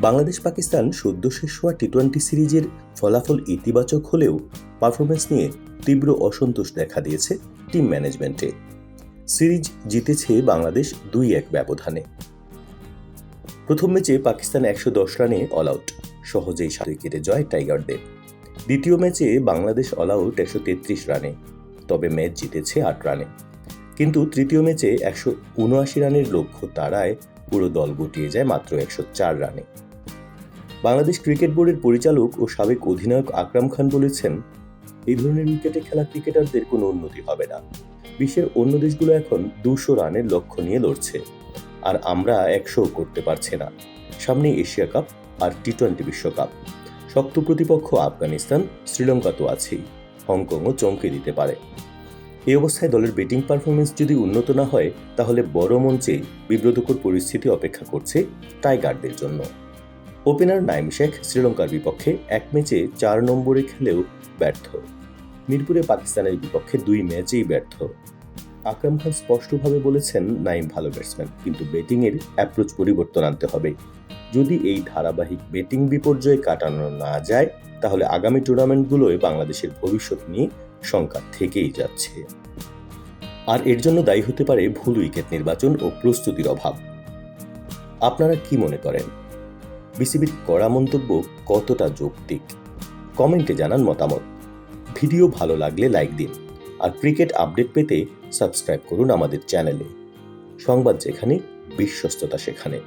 বাংলাদেশ পাকিস্তান সদ্য শেষ হওয়া টি টোয়েন্টি সিরিজের ফলাফল ইতিবাচক হলেও পারফরমেন্স নিয়ে তীব্র অসন্তোষ দেখা দিয়েছে টিম ম্যানেজমেন্টে। সিরিজ জিতেছে বাংলাদেশ দুই এক ব্যবধানে। প্রথম ম্যাচে পাকিস্তান একশো দশ রানে অল আউট সহজেই সাত উইকেটে জয় টাইগারদের। দ্বিতীয় ম্যাচে বাংলাদেশ অল আউট একশো তেত্রিশ রানে, তবে ম্যাচ জিতেছে আট রানে। কিন্তু তৃতীয় ম্যাচে একশো উনআশি রানের লক্ষ্য তারায় পুরো দল গুটিয়ে যায় মাত্র একশো চার রানে। বাংলাদেশ ক্রিকেট বোর্ডের পরিচালক ও সাবেক অধিনায়ক আকরাম খান বলেছেন, এই ধরনের উইকেটে খেলা ক্রিকেটারদের কোনো উন্নতি হবে না। বিশ্বের অন্য দেশগুলো এখন দুশো রানের লক্ষ্য নিয়ে লড়ছে, আর আমরা একশো করতে পারছি না। সামনে এশিয়া কাপ আর টি টোয়েন্টি বিশ্বকাপ। শক্ত প্রতিপক্ষ আফগানিস্তান, শ্রীলঙ্কা তো আছেই, হংকংও চমকে দিতে পারে। এই অবস্থায় দলের ব্যাটিং পারফরমেন্স যদি উন্নত না হয়, তাহলে বড় মঞ্চে বিব্রতকর পরিস্থিতি অপেক্ষা করছে টাইগারদের জন্য। ওপেনার নাইম শেখ শ্রীলঙ্কার বিপক্ষে এক ম্যাচে চার নম্বরে খেলেও ব্যর্থ। মিরপুরে পাকিস্তানের বিপক্ষে দুই ম্যাচেই ব্যর্থ। আকরাম খান স্পষ্টভাবে বলেছেন, নাইম ভালো ব্যাটসম্যান কিন্তু ব্যাটিংয়ের অ্যাপ্রোচ পরিবর্তন আনতে হবে। যদি এই ধারাবাহিক ব্যাটিং বিপর্যয় কাটানো না যায়, তাহলে আগামী টুর্নামেন্টগুলোয় বাংলাদেশের ভবিষ্যৎ নিয়ে শঙ্কা থেকেই যাচ্ছে। আর এর জন্য দায়ী হতে পারে ভুল উইকেট নির্বাচন ও প্রস্তুতির অভাব। আপনারা কি মনে করেন? বিসিবির করা মন্তব্য কতটা যৌক্তিক? কমেন্টে জানান মতামত। ভিডিও ভালো লাগলে লাইক দিন আর ক্রিকেট আপডেট পেতে সাবস্ক্রাইব করুন আমাদের চ্যানেলে। সংবাদ যেখানে, বিশ্বস্ততা সেখানে।